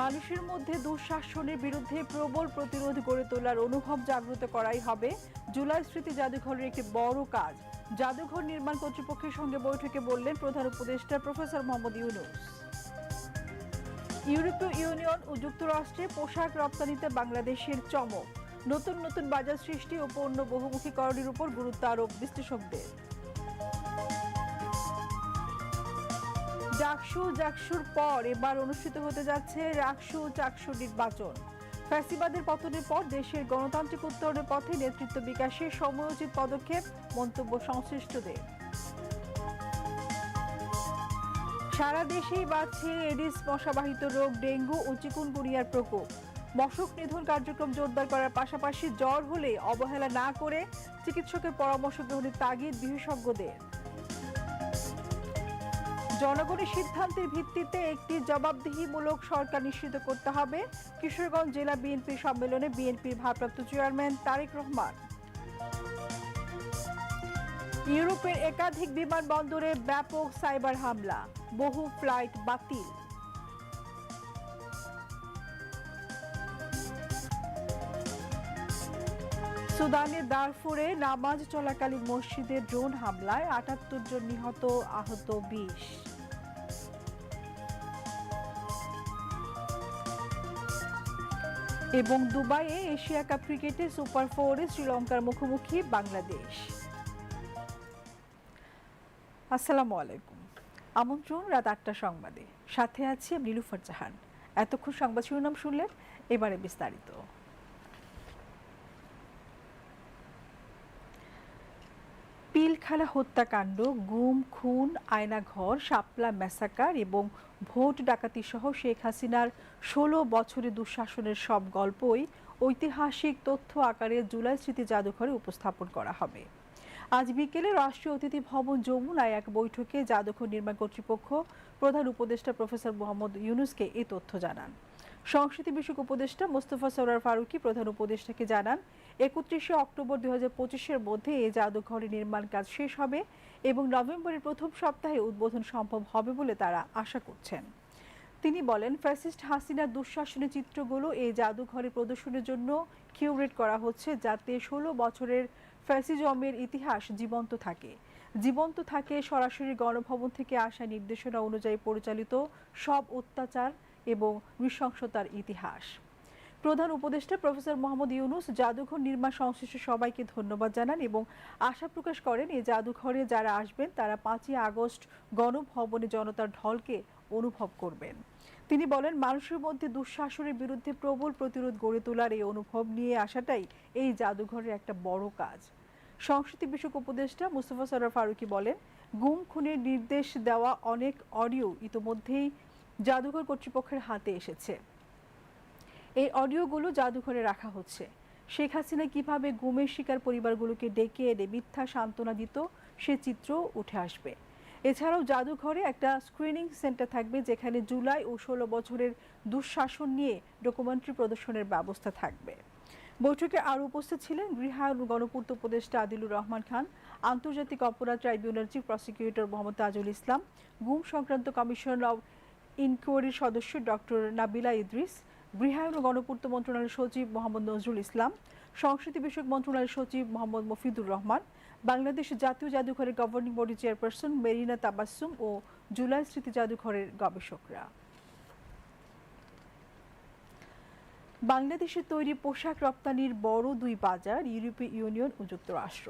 মানুষের মধ্যে দুঃশাসনের বিরুদ্ধে প্রবল প্রতিরোধ গড়ে তোলার অনুভব জাগ্রত করাই হবে জুলাই স্মৃতি জাদুঘরের একটি বড় কাজ। জাদুঘর নির্মাণ কর্তৃপক্ষের সঙ্গে বৈঠকে বললেন প্রধান উপদেষ্টা প্রফেসর মোহাম্মদ ইউনুস। ইউরোপীয় ইউনিয়ন ও যুক্তরাষ্ট্রে পোশাক রপ্তানিতে বাংলাদেশের চমক। নতুন নতুন বাজার সৃষ্টি ও পণ্য বহুমুখীকরণের উপর গুরুত্ব আরোপ বিশ্লেষকদের। ডাকসু জাকসুর পর এবার অনুষ্ঠিত হতে যাচ্ছে রাকসু চাকসু নির্বাচন। ফ্যাসিবাদের পতনের পর দেশের গণতান্ত্রিক উত্তরণের পথে নেতৃত্ব বিকাশে সময়োচিত পদক্ষেপ, মন্তব্য সংশ্লিষ্টদের। সারা দেশেই বাড়ছে এডিস মশাবাহিত রোগ, ডেঙ্গু ও চিকুনগুনিয়ার প্রকোপ। মশক নিধন কার্যক্রম জোরদার করার পাশাপাশি জ্বর হলে অবহেলা না করে চিকিৎসকের পরামর্শ গ্রহণের তাগিদ বিশেষজ্ঞদের। জনগণের সিদ্ধান্তের ভিত্তিতে একটি জবাবদিহিমূলক সরকার নিশ্চিত করতে হবে। কিশোরগঞ্জ জেলা বিএনপি সম্মেলনে বিএনপির ভারপ্রাপ্ত চেয়ারম্যান তারেক রহমান। ইউরোপের একাধিক বিমানবন্দরে ব্যাপক সাইবার হামলা। বহু ফ্লাইট বাতিল। সুদানের দারফুরে নামাজ চলাকালীন মসজিদে ড্রোন হামলায় আটাত্তর জন নিহত, আহত বিশ। এবং দুবাইয়ে এশিয়া কাপ ক্রিকেটে সুপার ফোরে শ্রীলঙ্কার মুখোমুখি বাংলাদেশ। আসসালামু আলাইকুম। আমন্ত্রণ রাত আটটা সংবাদে। সাথে আছি আমি নীলুফার জাহান। এতক্ষণ সংবাদ শিরোনাম শুনলেন, এবারে বিস্তারিত। পিলখালা হত্যাকাণ্ড, গুম, খুন, আয়নাঘর, শাপলা ম্যাসাকার এবং ভোট ডাকাতি সহ শেখ হাসিনার ষোলো বছরের দুঃশাসনের সব গল্পই ঐতিহাসিক তথ্য আকারে জুলাই স্মৃতি জাদুঘরে উপস্থাপন করা হবে। আজ বিকেলে রাষ্ট্রীয় অতিথি ভবন যমুনায় এক বৈঠকে জাদুঘর নির্মাণ কর্তৃপক্ষ প্রধান উপদেষ্টা প্রফেসর মোহাম্মদ ইউনুসকে এই তথ্য জানান। সংস্কৃতি বিষয়ক উপদেষ্টা মোস্তফা সরার ফারুকি প্রধান উপদেষ্টাকে জানান একত্রিশে অক্টোবর দুই পঁচিশের মধ্যে এই জাদুঘরের নির্মাণ কাজ শেষ হবে এবং নভেম্বরের প্রথম সপ্তাহে উদ্বোধন সম্ভব হবে বলে তারা আশা করছেন। তিনি বলেন, ফ্যাসিস্ট হাসিনার দুঃশাসনের চিত্রগুলো এই জাদুঘরে প্রদর্শনের জন্য কিউরেট করা হচ্ছে যাতে ষোলো বছরের ফ্যাসিজমের ইতিহাস জীবন্ত থাকে। জীবন্ত থাকে সরাসরি গণভবন থেকে আসা নির্দেশনা অনুযায়ী পরিচালিত সব অত্যাচার এবং নৃশংসতার ইতিহাস। প্রধান উপদেষ্টা প্রফেসর মোহাম্মদ ইউনুস জাদুঘর নির্মাণ সংশ্লিষ্ট সবাইকে ধন্যবাদ জানান এবং আশা প্রকাশ করেন এই জাদুঘরে যারা আসবেন, তারা পাঁচই আগস্ট গণভবনে জনতার ঢলকে অনুভব করবেন। তিনি বলেন, মানুষের মধ্যে দুঃশাসনের বিরুদ্ধে প্রবল প্রতিরোধ গড়ে তোলার এই অনুভব নিয়ে আসাটাই এই জাদুঘরের একটা বড় কাজ। সংস্কৃতি বিষয়ক উপদেষ্টা মুস্তফা সরার ফারুকি বলেন, গুম, খুনের নির্দেশ দেওয়া অনেক অডিও ইতোমধ্যেই জাদুঘর কর্তৃপক্ষের হাতে এসেছে। এই অডিওগুলো জাদুঘরে রাখা হচ্ছে। শেখ হাসিনা কীভাবে গুমের শিকার পরিবারগুলোকে ডেকে এনে মিথ্যা সান্ত্বনা দিত, সে চিত্র উঠে আসবে। এছাড়াও জাদুঘরে একটা স্ক্রিনিং সেন্টার থাকবে, যেখানে জুলাই ও ষোলো বছরের দুঃশাসন নিয়ে ডকুমেন্টারি প্রদর্শনের ব্যবস্থা থাকবে। বৈঠকে আরও উপস্থিত ছিলেন গৃহায়ন গণপূর্ত উপদেষ্টা আদিলুর রহমান খান, আন্তর্জাতিক অপরাধ tribunal chief prosecutor Mohammad Tajul Islam, গুম সংক্রান্ত কমিশন অব ইনকোয়ারির সদস্য ডক্টর নাবিলা ইদ্রিস গৃহায়ন ও গণপূর্ত মন্ত্রণালয়ের সচিব মোহাম্মদ নজরুল ইসলাম, সংস্কৃতি বিষয়ক মন্ত্রণালয়ের সচিব মোহাম্মদ মফিদুর রহমান, বাংলাদেশ জাতীয় জাদুঘরের governing body chairperson Marina Tabassum ও জুলাই স্মৃতি জাদুঘরের গবেষকরা। বাংলাদেশে তৈরি পোশাক রপ্তানির বড় দুই বাজার, ইউরোপীয় ইউনিয়ন ও যুক্তরাষ্ট্র।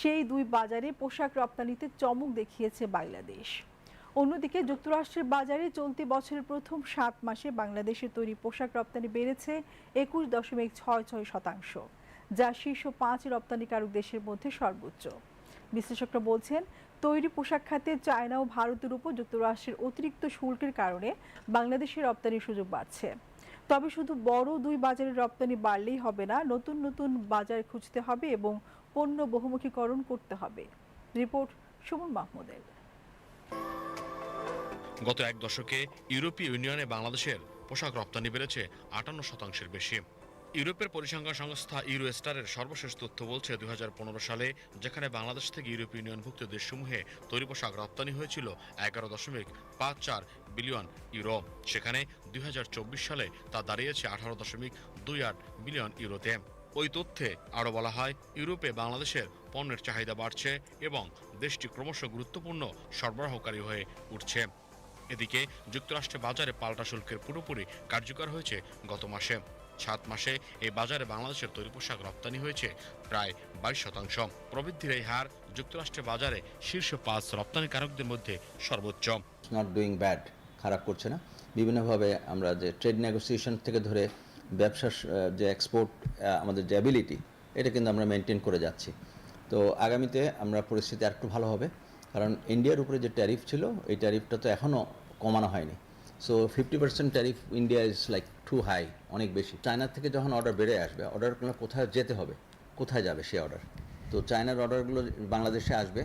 সেই দুই বাজারে পোশাক রপ্তানিতে চমক দেখিয়েছে বাংলাদেশ। অন্যদিকে যুক্তরাষ্ট্রের বাজারে চলতি বছরের প্রথম সাত মাসে বাংলাদেশের তৈরি পোশাক রপ্তানি বেড়েছে একুশ দশমিক ছয় ছয় শতাংশ, যা শীর্ষ পাঁচ রপ্তানিকারক দেশের মধ্যে সর্বোচ্চ। বিশ্লেষকরা বলছেন, তৈরি পোশাক খাতে চায়না ও ভারতের উপর যুক্তরাষ্ট্রের অতিরিক্ত শুল্কের কারণে বাংলাদেশের রপ্তানির সুযোগ বাড়ছে। তবে শুধু বড় দুই বাজারের রপ্তানি বাড়লেই হবে না, নতুন নতুন বাজার খুঁজতে হবে এবং পণ্য বহুমুখীকরণ করতে হবে। রিপোর্ট সুমন মাহমুদের। গত এক দশকে ইউরোপীয় ইউনিয়নে বাংলাদেশের পোশাক রপ্তানি বেড়েছে আটান্ন শতাংশের বেশি। ইউরোপের পরিসংখ্যান সংস্থা ইউরোস্টারের সর্বশেষ তথ্য বলছে, দুই হাজার পনেরো সালে যেখানে বাংলাদেশ থেকে ইউরোপ ইউনিয়নভুক্ত দেশসমূহে তৈরি পোশাক রপ্তানি হয়েছিল এগারো দশমিক পাঁচ চার বিলিয়ন ইউরো। সেখানে দুই হাজার চব্বিশ সালে তা দাঁড়িয়েছে আঠারো দশমিক দুই আট বিলিয়ন ইউরোতে। ওই তথ্যে আরও বলা হয়, ইউরোপে বাংলাদেশের পণ্যের চাহিদা বাড়ছে এবং দেশটি ক্রমশ গুরুত্বপূর্ণ সরবরাহকারী হয়ে উঠছে। এদিকে যুক্তরাষ্ট্রের বাজারে পাল্টা শুল্কের পুরোপুরি কার্যকর হয়েছে গত মাসে। সাত মাসে এই বাজারে বাংলাদেশের তৈরি পোশাক রপ্তানি হয়েছে প্রায় বাইশ শতাংশ। প্রবৃদ্ধির এই হার যুক্তরাষ্ট্রের বাজারে শীর্ষ পাঁচ রপ্তানিকারকদের মধ্যে সর্বোচ্চ। নট ডুইং ব্যাড খারাপ করছে না। বিভিন্নভাবে আমরা যে ট্রেড নেগোসিয়েশন থেকে ধরে ব্যবসার যে এক্সপোর্ট আমাদের যে অ্যাবিলিটি এটা কিন্তু আমরা মেনটেন করে যাচ্ছি। তো আগামীতে আমরা পরিস্থিতি আরেকটু ভালো হবে। কারণ ইন্ডিয়ার উপরে যে ট্যারিফ ছিল, এই ট্যারিফটা তো এখনও কমানো হয়নি। So fifty percent tariff India is like to high অনেক বেশি। চায়নার থেকে যখন অর্ডার বেড়ে আসবে অর্ডারগুলো কোথায় যেতে হবে? কোথায় যাবে সে অর্ডার তো চায়নার অর্ডারগুলো বাংলাদেশে আসবে,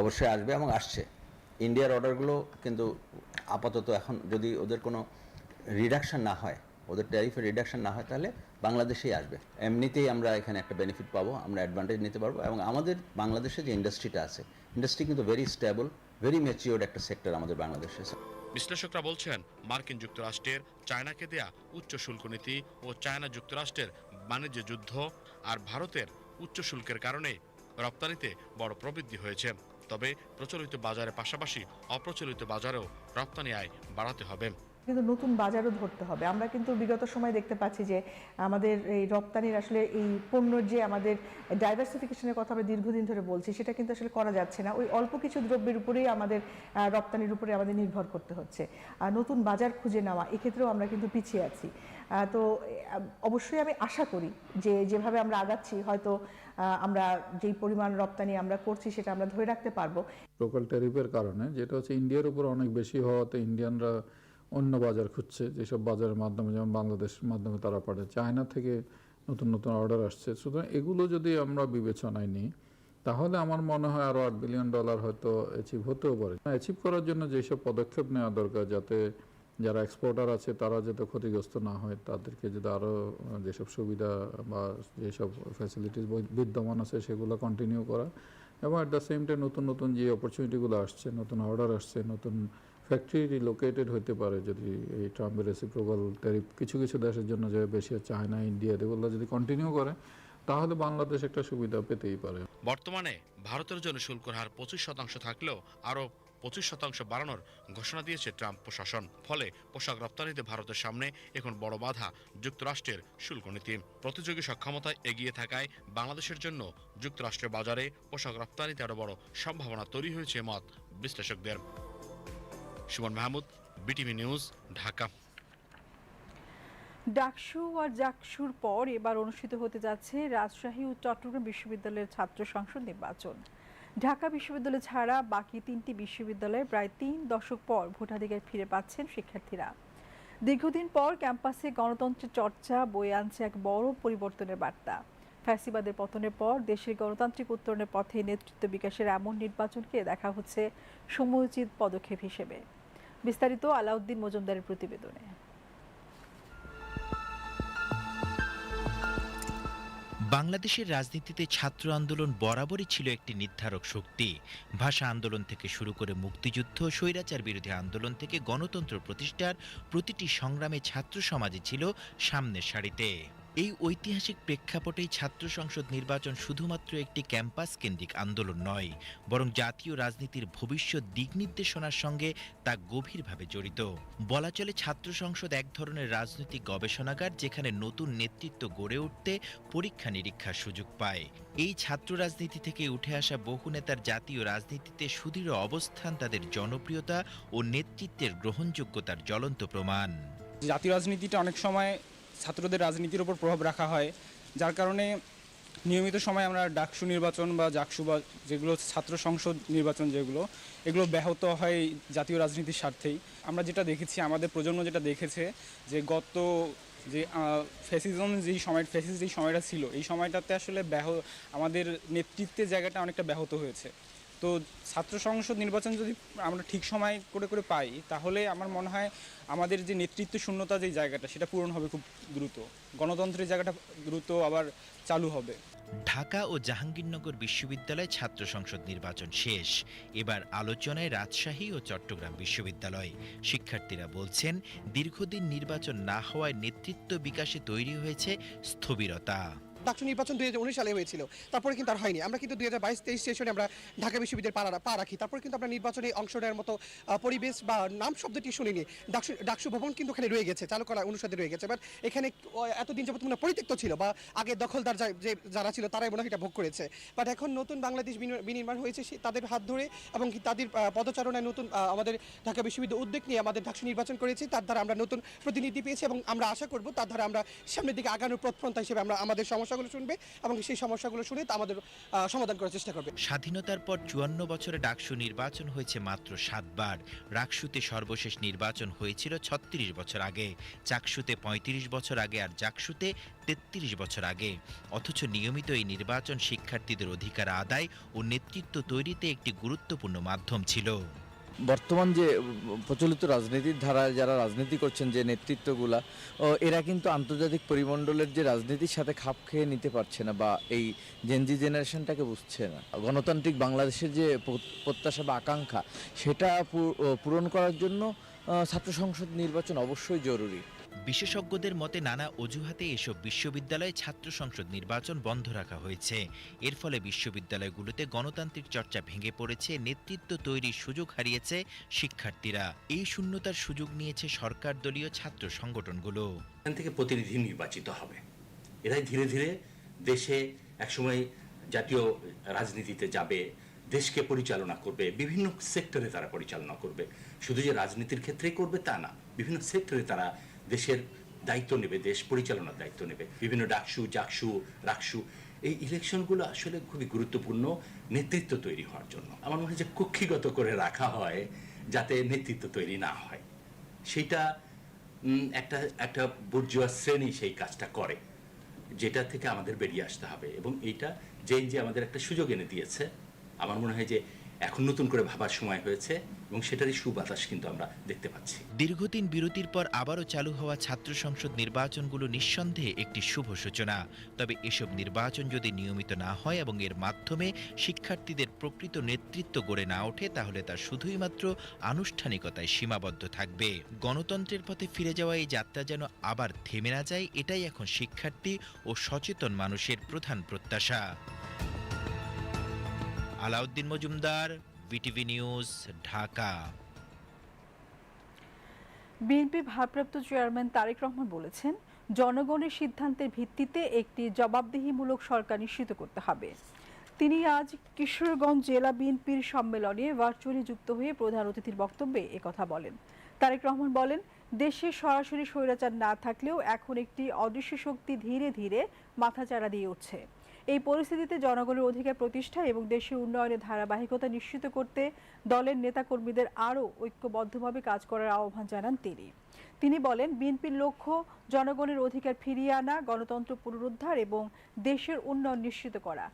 অবশ্যই আসবে এবং আসছে। ইন্ডিয়ার অর্ডারগুলো কিন্তু আপাতত এখন যদি ওদের কোনো রিডাকশান না হয়, ওদের ট্যারিফের রিডাকশান না হয়, তাহলে বাংলাদেশেই আসবে। এমনিতেই আমরা এখানে একটা বেনিফিট পাবো, আমরা অ্যাডভান্টেজ নিতে পারব এবং আমাদের বাংলাদেশে যে ইন্ডাস্ট্রিটা আছে ইন্ডাস্ট্রি কিন্তু ভেরি স্টেবল ভেরি ম্যাচিওর একটা সেক্টর আমাদের বাংলাদেশে। বিশ্লেষকরা বলছেন, মার্কিন যুক্তরাষ্ট্রের চায়নাকে দেয়া উচ্চ শুল্ক নীতি ও চায়না যুক্তরাষ্ট্রের বাণিজ্য যুদ্ধ আর ভারতের উচ্চ শুল্কের কারণে রপ্তানিতে বড় প্রবৃদ্ধি হয়েছে। তবে প্রচলিত বাজারের পাশাপাশি অপ্রচলিত বাজারেও রপ্তানি আয় বাড়াতে হবে। কিন্তু নতুন বাজারও ধরতে হবে। আমরা কিন্তু বিগত সময় দেখতে পাচ্ছি যে আমাদের এই রপ্তানির আসলে এই পণ্যর যে আমাদের ডাইভার্সিফিকেশনের কথা আমরা দীর্ঘদিন ধরে বলছি, সেটা কিন্তু আসলে করা যাচ্ছে না। ওই অল্প কিছু দ্রব্যের উপরেই আমাদের রপ্তানির উপরে আমাদের নির্ভর করতে হচ্ছে। আর নতুন বাজার খুঁজে নেওয়া, এক্ষেত্রেও আমরা কিন্তু পিছিয়ে আছি। তো অবশ্যই আমি আশা করি যে যেভাবে আমরা আগাচ্ছি, হয়তো আমরা যেই পরিমাণ রপ্তানি আমরা করছি সেটা আমরা ধরে রাখতে পারব। লোকাল ট্যারিফের কারণে, যেটা হচ্ছে ইন্ডিয়ার উপর অনেক বেশি হওয়াতে ইন্ডিয়ানরা অন্য বাজার খুঁজছে, যেসব বাজারের মাধ্যমে, যেমন বাংলাদেশের মাধ্যমে তারা পাঠায়, চায়না থেকে নতুন নতুন অর্ডার আসছে। সুতরাং এগুলো যদি আমরা বিবেচনায় নিই, তাহলে আমার মনে হয় আরও আট বিলিয়ন ডলার হয়তো অ্যাচিভ হতেও পারে। অ্যাচিভ করার জন্য যেসব পদক্ষেপ নেওয়া দরকার, যাতে যারা এক্সপোর্টার আছে, তারা যাতে ক্ষতিগ্রস্ত না হয়, তাদেরকে যদি আরও যেসব সুবিধা বা যেসব ফ্যাসিলিটিস বিদ্যমান আছে, সেগুলো কন্টিনিউ করা। এবং অ্যাট দ্য সেম টাইম নতুন নতুন যে অপরচুনিটিগুলো আসছে, নতুন অর্ডার আসছে, নতুন ফ্যাক্টরি রিলোকেটেড হতে পারে যদি এই ট্রাম্পের রেসিপ্রোকাল ট্যারিফ কিছু কিছু দেশের জন্য যে বেশি চায়না ইন্ডিয়া এগুলো যদি কন্টিনিউ করে, তাহলে বাংলাদেশ একটা সুবিধা পেতেই পারে। বর্তমানে ভারতের জন্য শুল্কের হার পঁচিশ শতাংশ থাকলেও আরও পঁচিশ শতাংশ বাড়ানোর ঘোষণা দিয়েছে ট্রাম্প প্রশাসন। ফলে পোশাক রপ্তানিতে ভারতের সামনে এখন বড় বাধা যুক্তরাষ্ট্রের শুল্ক নীতি। প্রতিযোগী সক্ষমতায় এগিয়ে থাকায় বাংলাদেশের জন্য যুক্তরাষ্ট্রের বাজারে পোশাক রপ্তানিতে আরও বড় সম্ভাবনা তৈরি হয়েছে মত বিশ্লেষকদের। Suman Mahmud, BTV news, Dhaka. DUCSU আর জাকসুর পর এবার অনুষ্ঠিত হতে যাচ্ছে রাজশাহী ও চট্টগ্রাম বিশ্ববিদ্যালয়ের ছাত্র সংসদ নির্বাচন। ঢাকা বিশ্ববিদ্যালয় ছাড়া বাকি তিনটি বিশ্ববিদ্যালয়ে প্রায় তিন দশক পর ভোটাধিকার ফিরে পাচ্ছেন শিক্ষার্থীরা। দীর্ঘদিন পর ক্যাম্পাসে গণতন্ত্রের চর্চা বয়ে আনছে এক বড় পরিবর্তনের বার্তা। ফ্যাসিবাদের পতনের পর দেশের গণতান্ত্রিক উত্তরণের পথে নেতৃত্ব বিকাশের এমন নির্বাচনকে দেখা হচ্ছে সময়োচিত পদক্ষেপ হিসেবে। বিস্তারিত আলাউদ্দিন মজুমদারের প্রতিবেদনে। বাংলাদেশের রাজনীতিতে ছাত্র আন্দোলন বরাবরই ছিল একটি নির্ধারক শক্তি। ভাষা আন্দোলন থেকে শুরু করে মুক্তিযুদ্ধ, স্বৈরাচার বিরোধী আন্দোলন থেকে গণতন্ত্র প্রতিষ্ঠার প্রতিটি সংগ্রামে ছাত্র সমাজই ছিল সামনের সারিতে। এই ঐতিহাসিক প্রেক্ষাপটেই ছাত্র সংসদ নির্বাচন শুধুমাত্র একটি ক্যাম্পাস কেন্দ্রিক আন্দোলন নয়, বরং জাতীয় রাজনীতির ভবিষ্যৎ দিক নির্দেশনার সঙ্গে তা গভীরভাবে জড়িত। বলা চলে ছাত্র সংসদ এক ধরনের রাজনৈতিক গবেষণাগার যেখানে নতুন নেতৃত্ব গড়ে উঠতে পরীক্ষা নিরীক্ষার সুযোগ পায়। এই ছাত্র রাজনীতি থেকে উঠে আসা বহু নেতার জাতীয় রাজনীতিতে সুদৃঢ় অবস্থান, তাদের জনপ্রিয়তা ও নেতৃত্বের গ্রহণযোগ্যতার জ্বলন্ত প্রমাণ। জাতীয় রাজনীতিটা অনেক সময় ছাত্রদের রাজনীতির উপর প্রভাব রাখা হয়, যার কারণে নিয়মিত সময় আমরা ডাকসু নির্বাচন বা জাকসু বা যেগুলো ছাত্র সংসদ নির্বাচন যেগুলো, এগুলো ব্যাহত হয় জাতীয় রাজনীতির স্বার্থেই। আমরা যেটা দেখেছি, আমাদের প্রজন্ম যেটা দেখেছে যে গত যে ফ্যাসিজম যেই সময় ফ্যাসিস যেই সময়টা ছিল, এই সময়টাতে আসলে ব্যাহ, আমাদের নেতৃত্বের জায়গাটা অনেকটা ব্যাহত হয়েছে। তো ছাত্র সংসদ নির্বাচন যদি আমরা ঠিক সময় করে করে পাই, তাহলে আমার মনে হয় আমাদের যে নেতৃত্ব শূন্যতা যে জায়গাটা, সেটা পূরণ হবে খুব দ্রুত। গণতন্ত্রের জায়গাটা দ্রুত আবার চালু হবে। ঢাকা ও জাহাঙ্গীরনগর বিশ্ববিদ্যালয় ছাত্র সংসদ নির্বাচন শেষ। এবার আলোচনায় রাজশাহী ও চট্টগ্রাম বিশ্ববিদ্যালয়। শিক্ষার্থীরা বলছেন, দীর্ঘদিন নির্বাচন না হওয়ায় নেতৃত্ব বিকাশে তৈরি হয়েছে স্থবিরতা। ডাকসু নির্বাচন দুই হাজার উনিশ সালে হয়েছিল। তারপরে কিন্তু আর হয়নি। আমরা কিন্তু দুই হাজার বাইশ তেইশ সেশনে আমরা ঢাকা বিশ্ববিদ্যালয়ে পা রাখি। তারপরে কিন্তু আমরা নির্বাচনে অংশ নেওয়ার মতো পরিবেশ বা নাম শব্দটি শুনিনি। ডাকসু ডাকসু ভবন কিন্তু ওখানে রয়ে গেছে, চালু করা অনুসারে রয়ে গেছে। বাট এখানে এতদিন যাবত মনে পরিত্যক্ত ছিল বা আগে দখলদার যা- যারা ছিল তারাই মনে হয় এটা ভোগ করেছে। বাট এখন নতুন বাংলাদেশ বিনি- বিনির্মাণ হয়েছে তাদের হাত ধরে এবং তাদের পদচারণায় নতুন আমাদের ঢাকা বিশ্ববিদ্যালয় উদ্যোগ নিয়ে আমাদের ডাকসু নির্বাচন করেছি। তার দ্বারা আমরা নতুন প্রতিনিধি পেয়েছি এবং আমরা আশা করব তার দ্বারা আমরা সামনের দিকে আগানোর পথপন্থা হিসেবে আমরা আমাদের সমস্যাগুলো শুনবে এবং সেই সমস্যাগুলো শুনে আমাদের সমাধান করার চেষ্টা করবে। স্বাধীনতার পর চুয়ান্ন বছরে ডাকসু নির্বাচন হয়েছে মাত্র সাতবার। রাকসুতে সর্বশেষ নির্বাচন হয়েছিল ছত্রিশ বছর আগে। চাকসুতে ৩৫ বছর আগে আর জাকসুতে তেত্রিশ বছর আগে। অথচ নিয়মিত এই নির্বাচন শিক্ষার্থীদের অধিকার আদায় ও নেতৃত্ব তৈরিতে একটি গুরুত্বপূর্ণ মাধ্যম ছিল। বর্তমান যে, প্রচলিত রাজনীতির ধারায় যারা রাজনীতি করছেন যে নেতৃত্বগুলা এরা কিন্তু আন্তর্জাতিক পরিমণ্ডলের যে রাজনীতির সাথে খাপ খেয়ে নিতে পারছে না বা এই জেনজি জেনারেশনটাকে বুঝছে না। গণতান্ত্রিক বাংলাদেশের যে প্রত্যাশা বা আকাঙ্ক্ষা, সেটা পূরণ করার জন্য ছাত্র সংসদ নির্বাচন অবশ্যই জরুরি। বিশেষজ্ঞদের মতে নানা অজুহাতে এসব বিশ্ববিদ্যালয়ে ছাত্র সংসদ নির্বাচন বন্ধ রাখা হয়েছে। এর ফলে বিশ্ববিদ্যালয়গুলোতে গণতান্ত্রিক চর্চা ভেঙে পড়েছে, নেতৃত্ব তৈরির সুযোগ হারিয়েছে শিক্ষার্থীরা। এই শূন্যতার সুযোগ নিয়েছে সরকার দলীয় ছাত্র সংগঠনগুলো। এখান থেকে প্রতিনিধি নির্বাচিত হবে। এরাই ধীরে ধীরে দেশে একসময় জাতীয় রাজনীতিতে যাবে, দেশকে পরিচালনা করবে, বিভিন্ন সেক্টরে তারা পরিচালনা করবে। শুধু যে রাজনীতির ক্ষেত্রেই করবে তা না, বিভিন্ন সেক্টরে তারা দেশের দায়িত্ব নেবে, দেশ পরিচালনার দায়িত্ব নেবে। বিভিন্ন ডাকসু, জাকসু, রাকসু, এই ইলেকশনগুলো আসলে খুবই গুরুত্বপূর্ণ নেতৃত্ব তৈরি হওয়ার জন্য। আমার মনে হয় যে কক্ষিগত করে রাখা হয় যাতে নেতৃত্ব তৈরি না হয়। সেটা একটা একটা বুর্জুয়া শ্রেণি সেই কাজটা করে, যেটা থেকে আমাদের বেরিয়ে আসতে হবে। এবং এইটা জেন যে আমাদের একটা সুযোগ এনে দিয়েছে। আমার মনে হয় যে এখন নতুন করে ভাবার সময় হয়েছে এবং সেটারই সুবাতাস কিন্তু আমরা দেখতে পাচ্ছি। দীর্ঘদিন বিরতির পর আবারও চালু হওয়া ছাত্র সংসদ নির্বাচনগুলো নিঃসন্দেহে একটি শুভ সূচনা। তবে এসব নির্বাচন যদি নিয়মিত না হয় এবং এর মাধ্যমে শিক্ষার্থীদের প্রকৃত নেতৃত্ব গড়ে না ওঠে, তাহলে তা শুধুই মাত্র আনুষ্ঠানিকতায় সীমাবদ্ধ থাকবে। গণতন্ত্রের পথে ফিরে যাওয়া এই যাত্রা যেন আবার থেমে না যায়, এটাই এখন শিক্ষার্থী ও সচেতন মানুষের প্রধান প্রত্যাশা। Alauddin Majumdar, BTV news, Dhaka. BNP ভারপ্রাপ্ত চেয়ারম্যান তারেক রহমান বলেছেন, জনগণের সিদ্ধান্তের ভিত্তিতে একটি জবাবদিহিমূলক সরকার নিশ্চিত করতে হবে। তিনি আজ কিশোরগঞ্জ জেলা বিএনপির সম্মেলনে ভার্চুয়ালি যুক্ত হয়ে প্রধান অতিথির বক্তব্যে একথা বলেন। তারেক রহমান বলেন, দেশে সরাসরি স্বৈরাচার না থাকলেও এখন একটি অদৃশ্য শক্তি ধীরে ধীরে মাথাচাড়া দিয়ে উঠছে। এই পরিস্থিতিতে জনগণের অধিকার প্রতিষ্ঠা এবং দেশের উন্নয়নের ধারাবাহিকতা নিশ্চিত করতে দলের নেতাকর্মীদের আরও ঐক্যবদ্ধভাবে কাজ করার আহ্বান জানান তিনি। তিনি বলেন, বিএনপির লক্ষ্য জনগণের অধিকার ফিরিয়ে আনা, গণতন্ত্র পুনরুদ্ধার এবং দেশের উন্নয়ন নিশ্চিত করা।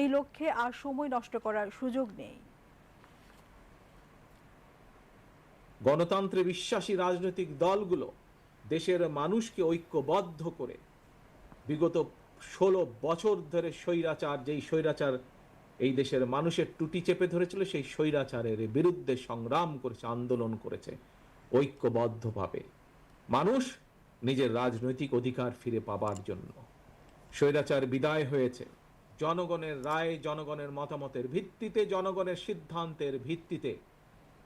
এই লক্ষ্যে আর সময় নষ্ট করার সুযোগ নেই। গণতন্ত্রে বিশ্বাসী রাজনৈতিক দলগুলো দেশের মানুষকে ঐক্যবদ্ধ করে বিগত ষোলো বছর ধরে স্বৈরাচার, যেই স্বৈরাচার এই দেশের মানুষের টুটি চেপে ধরেছিল, সেই স্বৈরাচারের বিরুদ্ধে সংগ্রাম করেছে, আন্দোলন করেছে, ঐক্যবদ্ধভাবে। মানুষ নিজের রাজনৈতিক অধিকার ফিরে পাবার জন্য। স্বৈরাচার বিদায় হয়েছে। জনগণের রায়, জনগণের মতামতের ভিত্তিতে, জনগণের সিদ্ধান্তের ভিত্তিতে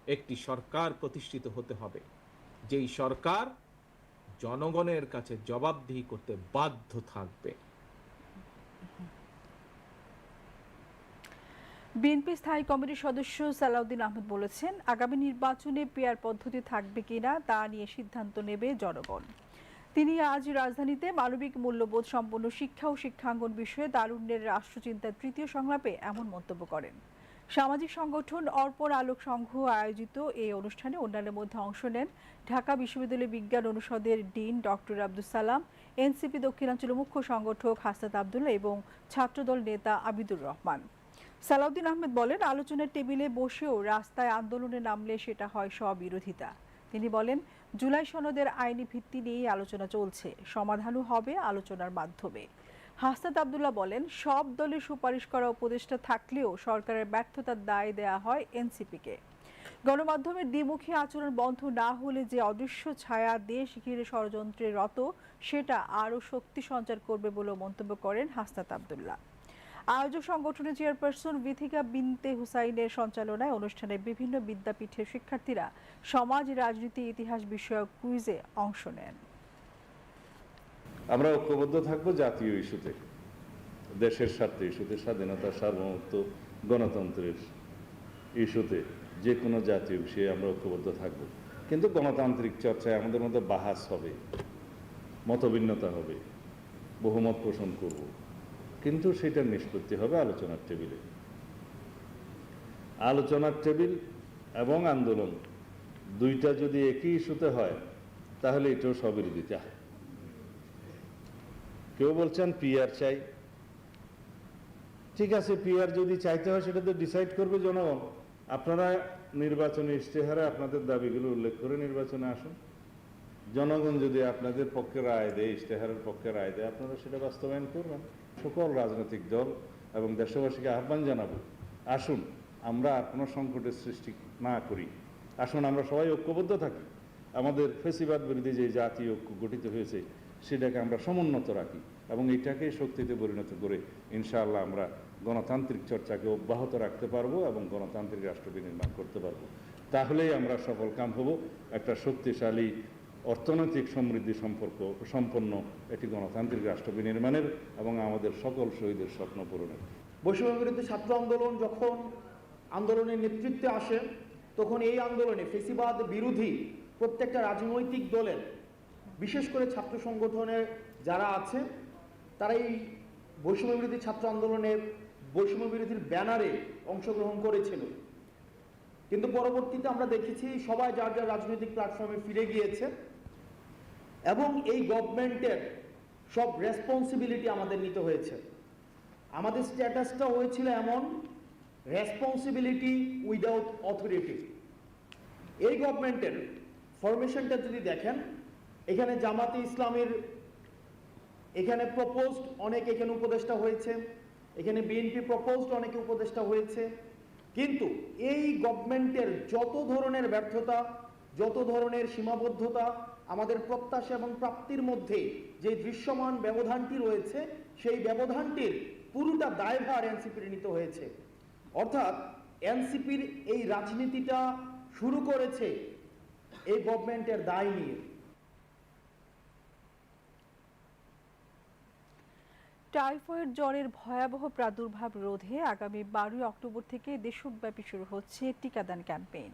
একটি সরকার প্রতিষ্ঠিত হতে হবে। যেই সরকার জনগণের কাছে জবাবদিহি করতে বাধ্য থাকবে। বিএনপি স্থায়ী কমিটির সদস্য সালাউদ্দিন আহমেদ বলেছেন, আগামী নির্বাচনে পেয়ার পদ্ধতি থাকবে কিনা তা নিয়ে সিদ্ধান্ত নেবে জনগণ। তিনি আজ রাজধানীতে মানবিক মূল্যবোধ সম্পন্ন শিক্ষা ও শিক্ষাঙ্গন বিষয়ে দারুণ্যের রাষ্ট্রচিন্তার তৃতীয় সংলাপে এমন মন্তব্য করেন। সামাজিক সংগঠন অর্পণ আলোক সংঘ আয়োজিত এই অনুষ্ঠানে অন্যান্যের মধ্যে অংশ নেন ঢাকা বিশ্ববিদ্যালয় বিজ্ঞান অনুষদের dean doctor Abdul Salam, NCP দক্ষিণাঞ্চল মুখ্য সংগঠক হাসনাত আবদুল্লাহ এবং ছাত্রদল নেতা আবিদুর রহমান। সালাউদ্দিন আহমেদ বলেন, আলোচনার টেবিলে বসেও রাস্তায় আন্দোলনে নামলে সেটা হয় স্ববিরোধিতা। তিনি বলেন, জুলাই সনদের আইনি ভিত্তি নিয়েই আলোচনা চলছে, সমাধানও হবে আলোচনার মাধ্যমে। হাসনাত আবদুল্লাহ বলেন, সব দলের সুপারিশ করা উপদেষ্টা থাকলেও সরকারের ব্যর্থতার দায় দেয়া হয় এনসিপিকে। গণমাধ্যমের দ্বিমুখী আচরণ বন্ধ না হলে যে অদৃশ্য ছায়া দেশ ঘিরে ষড়যন্ত্রে রত, সেটা আরও শক্তি সঞ্চার করবে বলেও মন্তব্য করেন হাসনাত আবদুল্লাহ। আয়োজক সংগঠনের চেয়ারপারসন বিথিকা বিনতে হুসাইনের সঞ্চালনায় অনুষ্ঠানে বিভিন্ন বিদ্যাপীঠের শিক্ষার্থীরা সমাজ, রাজনীতি, ইতিহাস বিষয়ক কুইজে অংশ নেন। আমরা ঐক্যবদ্ধ থাকব জাতীয় ইস্যুতে, দেশের স্বার্থে ইস্যুতে, স্বাধীনতা, সার্বভৌমত্ব, গণতন্ত্রের ইস্যুতে, যে কোনো জাতীয় বিষয়ে আমরা ঐক্যবদ্ধ থাকব। কিন্তু গণতান্ত্রিক চর্চায় আমাদের মধ্যে বাহাস হবে, মতভিন্নতা হবে, বহুমত পোষণ করব। কিন্তু সেটার নিষ্পত্তি হবে আলোচনার টেবিলে। আলোচনার টেবিল এবং আন্দোলন দুইটা যদি একই ইস্যুতে হয়, তাহলে এটাও স্ববিরোধিতা হয়। কেউ বলছেন পিআর চাই। ঠিক আছে, পিআর যদি চাইতে হয়, সেটা তো ডিসাইড করবে জনগণ। আপনারা নির্বাচনী ইশতেহারে আপনাদের দাবিগুলো উল্লেখ করে নির্বাচনে আসুন। জনগণ যদি আপনাদের পক্ষে রায় দেয়, ইশতেহারের পক্ষে রায় দেয়, আপনারা সেটা বাস্তবায়ন করবেন। সকল রাজনৈতিক দল এবং দেশবাসীকে আহ্বান জানাব, আসুন আমরা আর কোনো সংকটের সৃষ্টি না করি। আসুন আমরা সবাই ঐক্যবদ্ধ থাকি। আমাদের ফেসিবাদ বিরোধী যে জাতীয় ঐক্য গঠিত হয়েছে, সেটাকে আমরা সমুন্নত রাখি এবং এটাকে শক্তিতে পরিণত করে ইনশাআল্লাহ আমরা গণতান্ত্রিক চর্চাকে অব্যাহত রাখতে পারব এবং গণতান্ত্রিক রাষ্ট্র বিনির্মাণ করতে পারব। তাহলেই আমরা সফল কাম হব। একটা শক্তিশালী অর্থনৈতিক সমৃদ্ধি সম্পর্ক সম্পন্ন একটি গণতান্ত্রিক রাষ্ট্র বিনির্মাণের এবং আমাদের সকল শহীদের স্বপ্ন পূরণের। বৈষম্য বিরোধী ছাত্র আন্দোলন যখন আন্দোলনের নেতৃত্বে আসে, তখন এই আন্দোলনে ফেসিবাদ বিরোধী প্রত্যেকটা রাজনৈতিক দলের, বিশেষ করে ছাত্র সংগঠনের যারা আছে, তারা এই বৈষম্য বিরোধী ছাত্র আন্দোলনের বৈষম্য বিরোধীর ব্যানারে অংশগ্রহণ করেছিল। কিন্তু পরবর্তীতে আমরা দেখেছি সবাই যার যার রাজনৈতিক প্ল্যাটফর্মে ফিরে গিয়েছে এবং এই গভর্নমেন্টের সব রেসপন্সিবিলিটি আমাদের নিতে হয়েছে। আমাদের স্ট্যাটাসটা হয়েছিল এমন রেসপন্সিবিলিটি উইদাউট অথরিটি এই গভর্নমেন্টের ফরমেশনটা যদি দেখেন, এখানে জামাতে ইসলামের এখানে প্রপোজড অনেক, এখানে উপদেষ্টা হয়েছে। এখানে বিএনপি প্রপোজড অনেকে উপদেষ্টা হয়েছে। কিন্তু এই গভর্নমেন্টের যত ধরনের ব্যর্থতা, যত ধরনের সীমাবদ্ধতা, আমাদের প্রত্যাশা এবং প্রাপ্তির মধ্যে যে দৃশ্যমান ব্যবধানটি রয়েছে, সেই ব্যবধানটির পুরোটা দায়ভার এনসিপির নিতে হয়েছে। অর্থাৎ এনসিপির এই রাজনীতিটা শুরু করেছে এই গভর্নমেন্টের দায় নিয়ে। টাইফয়েড জ্বরের ভয়াবহ প্রাদুর্ভাব রোধে আগামী বারোই অক্টোবর থেকে দেশব্যাপী শুরু হচ্ছে টিকাদান ক্যাম্পেইন।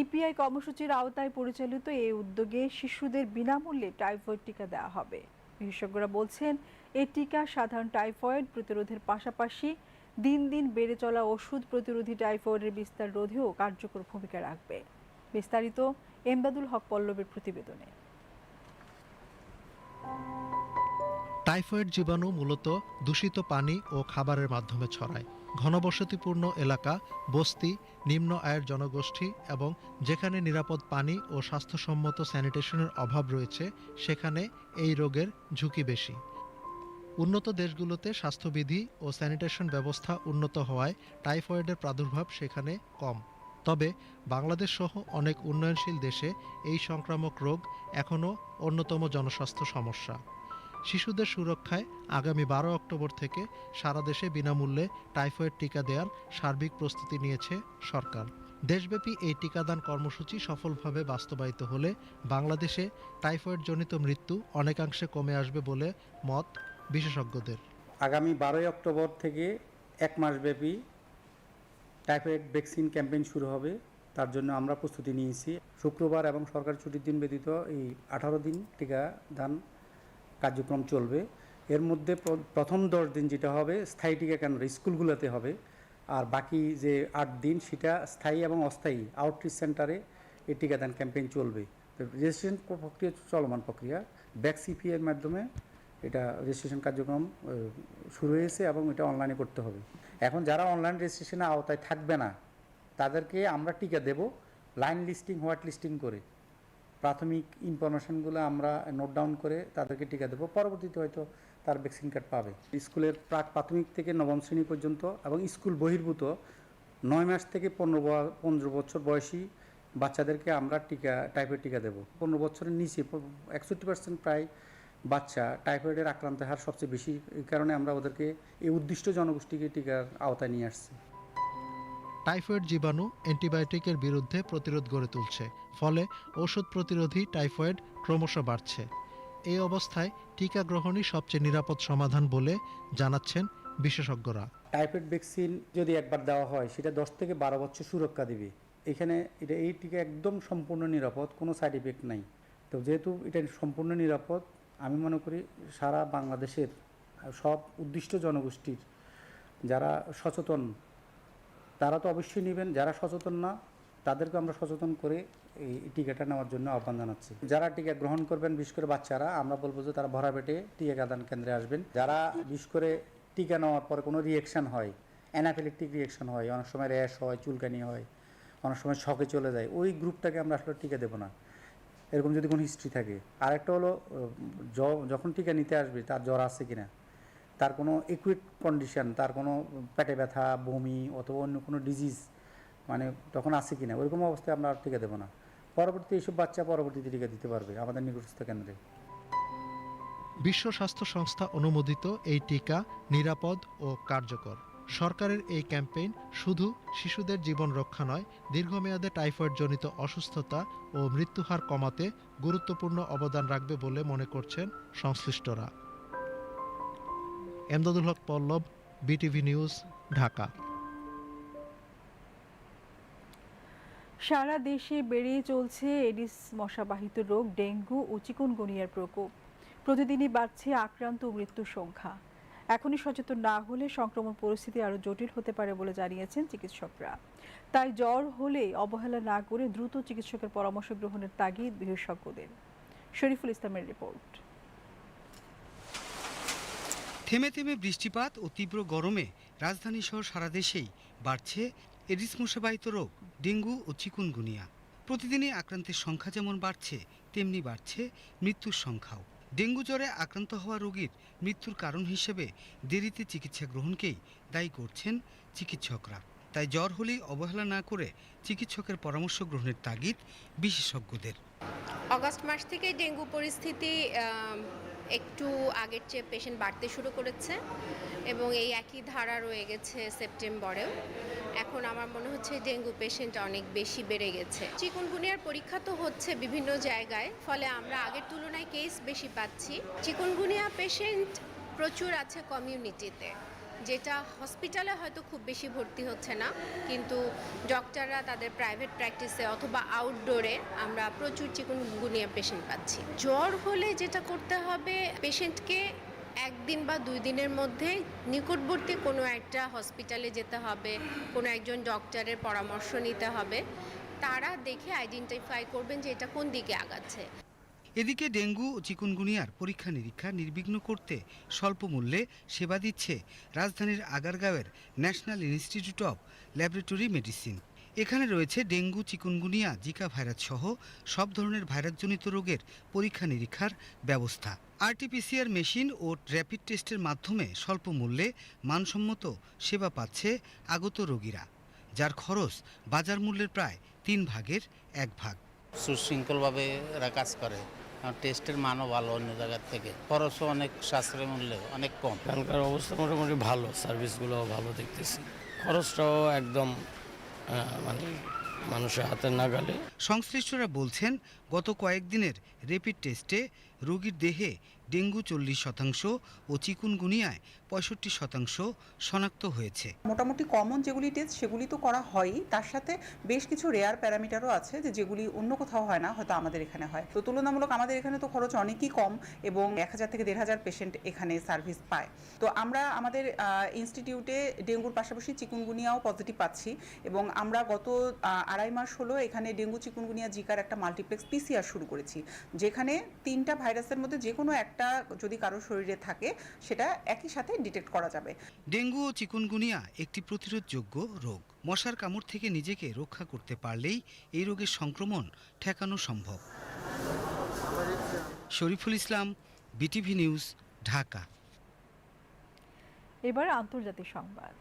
ইপিআই কর্মসূচির আওতায় পরিচালিত এই উদ্যোগে শিশুদের বিনামূল্যে টাইফয়েড টিকা দেওয়া হবে। বিশেষজ্ঞরা বলছেন এই টিকা সাধারণ টাইফয়েড প্রতিরোধের পাশাপাশি দিন দিন বেড়ে চলা ওষুধ প্রতিরোধী টাইফয়েডের বিস্তার রোধেও কার্যকর ভূমিকা রাখবে। বিস্তারিত এমদাদুল হক পল্লবের প্রতিবেদনে। টাইফয়েড জীবাণু মূলত দূষিত পানি ও খাবারের মাধ্যমে ছড়ায়। ঘনবসতিপূর্ণ এলাকা, বস্তি, নিম্ন আয়ের জনগোষ্ঠী এবং যেখানে নিরাপদ পানি ও স্বাস্থ্যসম্মত স্যানিটেশনের অভাব রয়েছে, সেখানে এই রোগের ঝুঁকি বেশি। উন্নত দেশগুলোতে স্বাস্থ্যবিধি ও স্যানিটেশন ব্যবস্থা উন্নত হওয়ায় টাইফয়েডের প্রাদুর্ভাব সেখানে কম। তবে বাংলাদেশ সহ অনেক উন্নয়নশীল দেশে এই সংক্রামক রোগ এখনও অন্যতম জনস্বাস্থ্য সমস্যা। শিশুদের সুরক্ষায় আগামী বারো অক্টোবর থেকে সারা দেশে বিনামূল্যে টাইফয়েড টিকা দেওয়ার সার্বিক প্রস্তুতি নিয়েছে সরকার। দেশব্যাপী এই টিকাদান কর্মসূচি সফলভাবে বাস্তবায়িত হলে বাংলাদেশে টাইফয়েডজনিত মৃত্যু অনেকাংশে কমে আসবে বলে মত বিশেষজ্ঞদের। আগামী বারোই অক্টোবর থেকে এক মাসব্যাপী টাইফয়েড ভ্যাকসিন ক্যাম্পেইন শুরু হবে। তার জন্য আমরা প্রস্তুতি নিয়েছি। শুক্রবার এবং সরকারি ছুটির দিন ব্যতীত এই আঠারো দিন টিকা দান কার্যক্রম চলবে। এর মধ্যে প্রথম দশ দিন যেটা হবে, স্থায়ী টিকা কেন্দ্র, স্কুলগুলোতে হবে। আর বাকি যে আট দিন সেটা স্থায়ী এবং অস্থায়ী আউটরিচ সেন্টারে এই টিকাদান ক্যাম্পেইন চলবে। রেজিস্ট্রেশন প্রক্রিয়া চলমান প্রক্রিয়া। ব্যাকসিপি এর মাধ্যমে এটা রেজিস্ট্রেশন কার্যক্রম শুরু হয়েছে এবং এটা অনলাইনে করতে হবে। এখন যারা অনলাইন রেজিস্ট্রেশনের আওতায় থাকবে না, তাদেরকে আমরা টিকা দেব লাইন লিস্টিং হোয়াইট লিস্টিং করে। প্রাথমিক ইনফরমেশনগুলো আমরা নোট ডাউন করে তাদেরকে টিকা দেবো। পরবর্তীতে হয়তো তার ভ্যাকসিন কার্ড পাবে। স্কুলের প্রাক প্রাথমিক থেকে নবম শ্রেণি পর্যন্ত এবং স্কুল বহির্ভূত নয় মাস থেকে পনেরো পনেরো বছর বয়সী বাচ্চাদেরকে আমরা টিকা, টাইফয়েড টিকা দেবো। পনেরো বছরের নিচে একষট্টি পার্সেন্ট প্রায় বাচ্চা টাইফয়েডের আক্রান্তের হার সবচেয়ে বেশি, এই কারণে আমরা ওদেরকে এই উদ্দিষ্ট জনগোষ্ঠীকে টিকার আওতায় নিয়ে আসছি। টাইফয়েড জীবাণু অ্যান্টিবায়োটিকের বিরুদ্ধে প্রতিরোধ গড়ে তুলছে, ফলে ওষুধ প্রতিরোধী টাইফয়েড ক্রমশ বাড়ছে। এই অবস্থায় টিকা গ্রহণই সবচেয়ে নিরাপদ সমাধান বলে জানাচ্ছেন বিশেষজ্ঞরা। টাইফয়েড ভ্যাকসিন যদি একবার দেওয়া হয়, সেটা দশ থেকে বারো বছর সুরক্ষা দিবে। এখানে এটা, এই টিকা একদম সম্পূর্ণ নিরাপদ, কোনো সাইড ইফেক্ট নাই। তো যেহেতু এটা সম্পূর্ণ নিরাপদ, আমি মনে করি সারা বাংলাদেশের সব উদ্দিষ্ট জনগোষ্ঠীর যারা সচেতন তারা তো অবশ্যই নেবেন, যারা সচেতন না, তাদেরকে আমরা সচেতন করে এই টিকাটা নেওয়ার জন্য আহ্বান জানাচ্ছি। যারা টিকা গ্রহণ করবেন বিশেষ করে বাচ্চারা, আমরা বলব যে তারা ভরা পেটে টিকাদান কেন্দ্রে আসবেন। যারা বিশেষ করে টিকা নেওয়ার পরে কোনো রিয়েকশন হয় অ্যানাফিলিকটিক রিয়েকশন হয়, অনেক সময় র্যাশ হয়, চুলকানি হয়, অনেক সময় শখে চলে যায়, ওই গ্রুপটাকে আমরা আসলে টিকা দেবো না। এরকম যদি কোনো হিস্ট্রি থাকে। আরেকটা হলো যখন টিকা নিতে আসবে, তার জ্বর আছে কিনা? তার কোনো একুইট কন্ডিশন তার কোনো পেটে ব্যথা, বমি অথবা অন্য কোনো ডিজিজ মানে তখন আছে কি না ওইরকম অবস্থায় আমরা আর টিকা দেবো না। পরবর্তী এইসব বাচ্চা পরবর্তীতে টিকা দিতে পারবে আমাদের নিকটস্থ কেন্দ্রে। বিশ্ব স্বাস্থ্য সংস্থা অনুমোদিত এই টিকা নিরাপদ ও কার্যকর। সরকারের এই ক্যাম্পেইন শুধু শিশুদের জীবন রক্ষা নয়, দীর্ঘমেয়াদে টাইফয়েডজনিত অসুস্থতা ও মৃত্যুহার কমাতে গুরুত্বপূর্ণ অবদান রাখবে বলে মনে করছেন সংশ্লিষ্টরা। Emdadul Haque Pallab, BTV news, Dhaka. সারা দেশে বেড়েই চলছে এডিস মশাবাহিত রোগ, ডেঙ্গু ও চিকুনগুনিয়ার প্রকোপ। প্রতিদিনই বাড়ছে আক্রান্ত মৃত্যুর সংখ্যা। এখনই সচেতন না হলে সংক্রমণ পরিস্থিতি আরও জটিল হতে পারে বলে জানিয়েছেন চিকিৎসকরা। তাই জ্বর হলে অবহেলা না করে দ্রুত চিকিৎসকের পরামর্শ গ্রহণের তাগিদ বিশেষজ্ঞদের শরীফুল ইসলামের রিপোর্ট। থেমে থেমে বৃষ্টিপাত ও তীব্র গরমে রাজধানী সহ সারা দেশেই বাড়ছে এডিস মশাবাহিত রোগ, ডেঙ্গু ও চিকুনগুনিয়া। প্রতিদিনই আক্রান্তের সংখ্যা যেমন বাড়ছে, তেমনি বাড়ছে মৃত্যুর সংখ্যাও। ডেঙ্গু জ্বরে আক্রান্ত হওয়া রোগীর মৃত্যুর কারণ হিসেবে দেরিতে চিকিৎসা গ্রহণকেই দায়ী করছেন চিকিৎসকরা। তাই জ্বর হলেই অবহেলা না করে চিকিৎসকের পরামর্শ গ্রহণের তাগিদ বিশেষজ্ঞদের। অগাস্ট মাস থেকে ডেঙ্গু পরিস্থিতি একটু আগের চেয়ে পেশেন্ট বাড়তে শুরু করেছে এবং এই একই ধারা রয়ে গেছে সেপ্টেম্বরেও। এখন আমার মনে হচ্ছে ডেঙ্গু পেশেন্ট অনেক বেশি বেড়ে গেছে। চিকুনগুনিয়ার পরীক্ষা তো হচ্ছে বিভিন্ন জায়গায়, ফলে আমরা আগের তুলনায় কেস বেশি পাচ্ছি। চিকুনগুনিয়া পেশেন্ট প্রচুর আছে কমিউনিটিতে যেটা হসপিটালে হয়তো খুব বেশি ভর্তি হচ্ছে না, কিন্তু ডক্টররা তাদের প্রাইভেট প্র্যাকটিসে অথবা আউটডোরে আমরা প্রচুর চিকুনগুনিয়া পেশেন্ট পাচ্ছি। জ্বর হলে যেটা করতে হবে পেশেন্টকে একদিন বা দুই দিনের মধ্যে নিকটবর্তী কোনো একটা হসপিটালে যেতে হবে, কোনো একজন ডক্টরের পরামর্শ নিতে হবে, তারা দেখে আইডেন্টিফাই করবেন যে এটা কোন দিকে আগাচ্ছে। এদিকে ডেঙ্গু ও চিকুনগুনিয়ার পরীক্ষা নিরীক্ষা নির্বিঘ্ন করতে স্বল্প মূল্যে সেবা দিচ্ছে রাজধানীর আগারগাঁওয়ের national institute of laboratory medicine. এখানে রয়েছে ডেঙ্গু, চিকুনগুনিয়া, জিকা ভাইরাস সহ সব ধরনের ভাইরাসজনিত রোগের পরীক্ষা নিরীক্ষার ব্যবস্থা। আরটিপিসিআর মেশিন ও র্যাপিড টেস্টের মাধ্যমে স্বল্প মূল্যে মানসম্মত সেবা পাচ্ছে আগত রোগীরা, যার খরচ বাজার মূল্যের প্রায় তিন ভাগের এক ভাগ। সুশৃঙ্খলভাবে এরা কাজ করে। আর টেস্টের মানও ভালো অন্য জায়গার থেকে। খরচও অনেক সাশ্রয় মূল্য অনেক কম। এখানকার অবস্থা মোটামুটি ভালো সার্ভিসগুলোও ভালো দেখতেছি। খরচটাও একদম মানে মানুষের হাতের নাগালে। সংশ্লিষ্টরা বলছেন গত কয়েকদিনের রেপিড টেস্টে রোগীর দেহে ডেঙ্গু চল্লিশ শতাংশ ও চিকুনগুনিয়ায় পঁয়ষট্টি শতাংশ শনাক্ত হয়েছে। মোটামুটি কমন যেগুলি টেস্ট সেগুলি তো করা হয়ই। তার সাথে বেশ কিছু রেয়ার প্যারামিটারও আছে যে যেগুলি অন্য কোথাও হয় না, হয়তো আমাদের এখানে হয়। তো তুলনামূলক আমাদের এখানে তো খরচ অনেকই কম এবং এক হাজার থেকে দেড় হাজার পেশেন্ট এখানে সার্ভিস পায়। তো আমরা আমাদের ইনস্টিটিউটে ডেঙ্গুর পাশাপাশি চিকুনগুনিয়াও পজিটিভ পাচ্ছি এবং আমরা গত আড়াই মাস হলো এখানে ডেঙ্গু চিকুনগুনিয়া জিকার একটা মাল্টিপ্লেক্স পিসিআর শুরু করেছি। যেখানে তিনটা ভাইরাসের মধ্যে যে কোনো একটা একটা যদি কারও শরীরে থাকে সেটা একই সাথে ডিটেক্ট করা যাবে। ডেঙ্গু ও চিকুনগুনিয়া একটি প্রতিরোধযোগ্য রোগ। মশার কামড় থেকে নিজেকে রক্ষা করতে পারলেই এই রোগের সংক্রমণ ঠেকানো সম্ভব। Shariful Islam BTV news Dhaka. এবার আন্তর্জাতিক সংবাদ।